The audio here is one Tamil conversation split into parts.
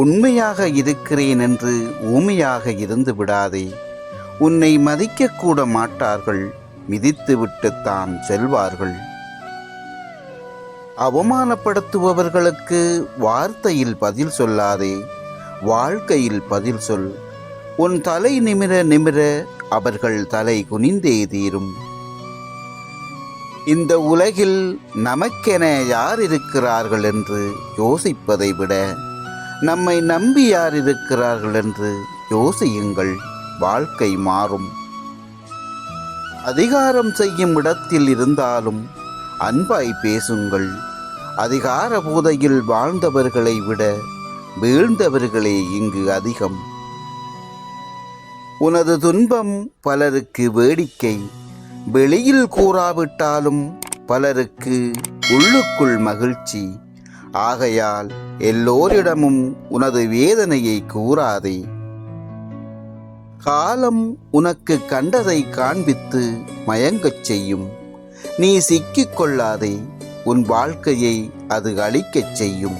உண்மையாக இருக்கிறேன் என்று ஊமையாக இருந்து விடாதே. உன்னை மதிக்கக்கூட மாட்டார்கள் மிதித்துவிட்டுத்தான் செல்வார்கள். அவமானப்படுத்துபவர்களுக்கு வார்த்தையில் பதில் சொல்லாதே வாழ்க்கையில் பதில் சொல். உன் தலை நிமிர நிமிர அவர்கள் தலை குனிந்தே தீரும். இந்த உலகில் நமக்கென யார் இருக்கிறார்கள் என்று யோசிப்பதை விட நம்மை நம்பி யார் இருக்கிறார்கள் என்று யோசியுங்கள். வாழ்க்கை மாறும். அதிகாரம் செய்யும் இடத்தில் இருந்தாலும் அன்பாய் பேசுங்கள். அதிகார போதையில் வாழ்ந்தவர்களை விட வீழ்ந்தவர்களே இங்கு அதிகம். உனது துன்பம் பலருக்கு வேடிக்கை. வெளியில் கூறாவிட்டாலும் பலருக்கு உள்ளுக்குள் மகிழ்ச்சி. ஆகையால் எல்லோரிடமும் உனது வேதனையை கூறாதே. காலம் உனக்கு கண்டதை காண்பித்து மயங்கச் செய்யும். நீ சிக்கிக் கொள்ளாதே உன் வாழ்க்கையை அது அழிக்கச் செய்யும்.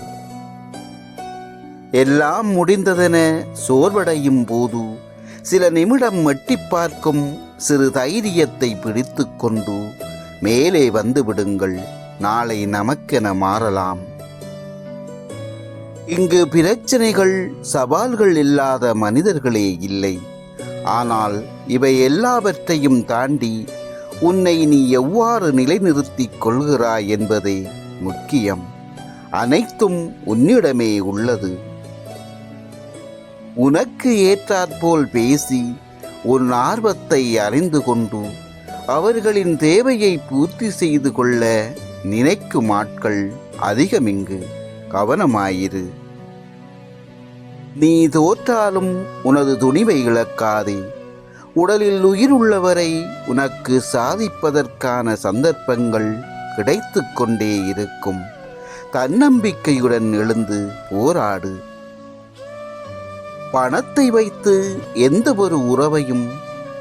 எல்லாம் முடிந்ததென சோர்வடையும் போது சில நிமிடம் எட்டிப் பார்க்கும் சிறு தைரியத்தை பிடித்து கொண்டு மேலே வந்து விடுங்கள் நாளை நமக்கென மாறலாம். இங்கு பிரச்சனைகள் சவால்கள் இல்லாத மனிதர்களே இல்லை. ஆனால் இவை எல்லாவற்றையும் தாண்டி உன்னை நீ எவ்வாறு நிலைநிறுத்திக் கொள்கிறாய் என்பதே முக்கியம். அனைத்தும் உன்னிடமே உள்ளது. உனக்கு ஏற்றாற்போல் பேசி உன் ஆர்வத்தை அறிந்து கொண்டு அவர்களின் தேவையை பூர்த்தி செய்து கொள்ள நினைக்கும் ஆட்கள் அதிகமிங்கு. கவனமாயிரு. நீ தோற்றாலும் உனது துணிவை இழக்காதே. உடலில் உயிர் உள்ளவரை உனக்கு சாதிப்பதற்கான சந்தர்ப்பங்கள் கிடைத்து கொண்டே இருக்கும். தன்னம்பிக்கையுடன் எழுந்து போராடு. பணத்தை வைத்து எந்த ஒரு உறவையும்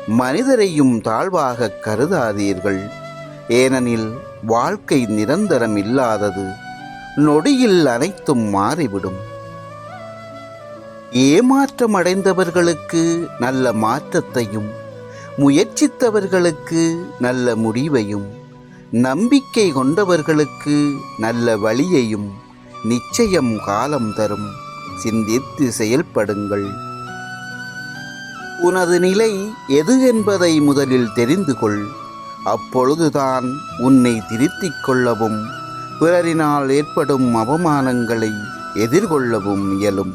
மனிதரையும் தாழ்வாக கருதாதீர்கள். ஏனெனில் வாழ்க்கை நிரந்தரம் இல்லாதது. நொடியில் அனைத்தும் மாறிவிடும். ஏமாற்றம் அடைந்தவர்களுக்கு நல்ல மாற்றத்தையும் முயற்சித்தவர்களுக்கு நல்ல முடிவையும் நம்பிக்கை கொண்டவர்களுக்கு நல்ல வழியையும் நிச்சயம் காலம் தரும். சிந்தித்து செயல்படுங்கள். உனது நிலை எது என்பதை முதலில் தெரிந்து கொள் அப்பொழுதுதான் உன்னை திருத்திக் கொள்ளவும். பிறரினால் ஏற்படும் அவமானங்களை எதிர்கொள்ளவும் இயலும்.